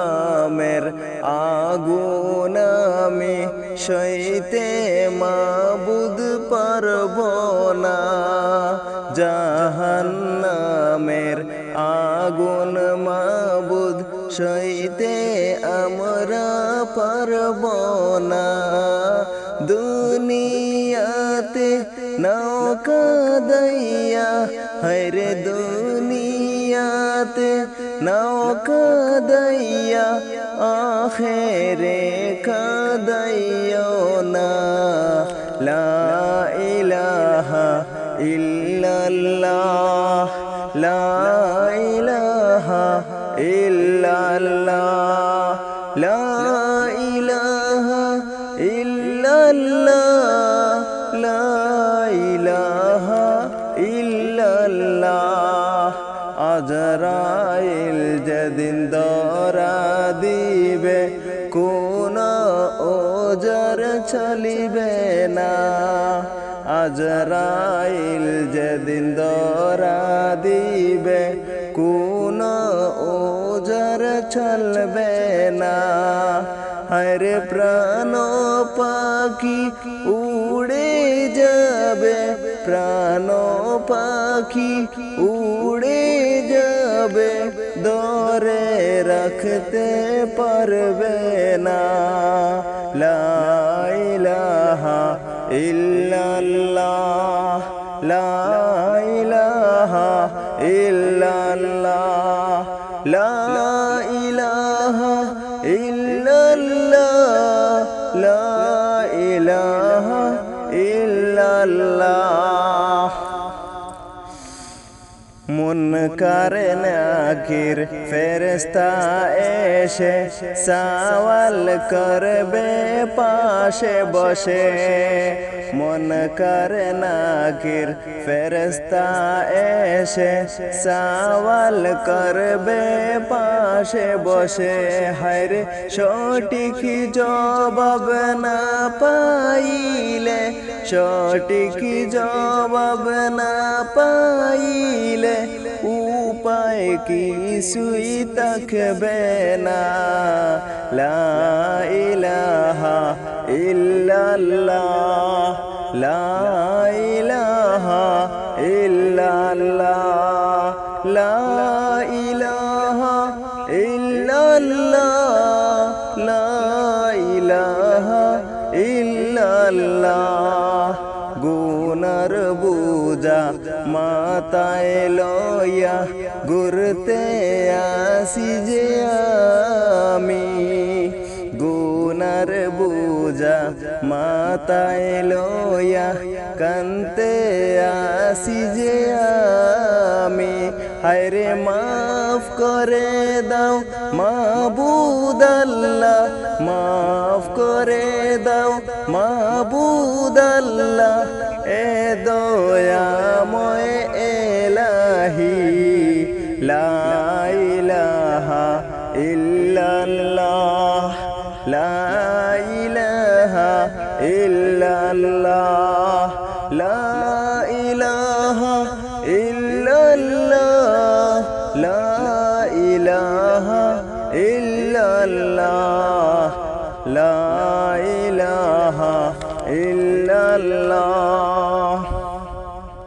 জাহান্নামের আগুন আমি সইতে মাবুদ পারব না। জাহান্নামের আগুন মাবুদ সইতে আমরা পারব না। দুনিয়াতে নৌকা দইয়া হরে দুনিয়াতে নৌকা দইয়া আখেরে কাদাইও না লা ইলাহা ইল্লাল্লাহ লা ইলাহা ইল্লাল্লাহ লা ইলাহা ইল্লাল্লাহ আজরাইল যেদিন দরা দিবে, কোন ওজর চলিবে না। আজরাইল যেদিন দরা দিবে, কোন ওজর চলবে না। হরে প্রাণ পাখি উড়ে যাবে, প্রাণ পাখি উড়ে যাবে দরে রাখতে পারবে না। লা ইলাহা ইল্লাল্লাহ, লা ইলাহা ইল্লাল্লাহ, লা ইলাহা ইল্লাল্লাহ, লা ইলাহা ইল্লাল্লাহ। করে নাকির ফেরস্তা এসে সওয়াল করবে, পাশে বসে। মন করে নাকির ফেরস্তা এসে সওয়াল করবে, পাশে বসে। হায়রে, সঠিক জবাব না পাইলে, সঠিক জবাব না পাইলে কিছুই থাকবে না লা ইলাহা ইল্লাল্লাহ। লা ইলাহা ইল্লাল্লাহ। লা ইলাহা ইল্লাল্লাহ। লা ইলাহা গুনার বুজা মাতায় লয়া ঘুরতে আসি যে আমি। গুনার বুজা মাতায় লয়া কান্তে আসি যে আমি। হায়রে মাফ করে দাও মাবুদ আল্লাহ, মাফ করে দাও মাবুদ আল্লাহ এ দয়াময় এলাহি লা ইলাহা ইল্লাল্লাহ লা ইলাহা ইল্লাল্লাহ লা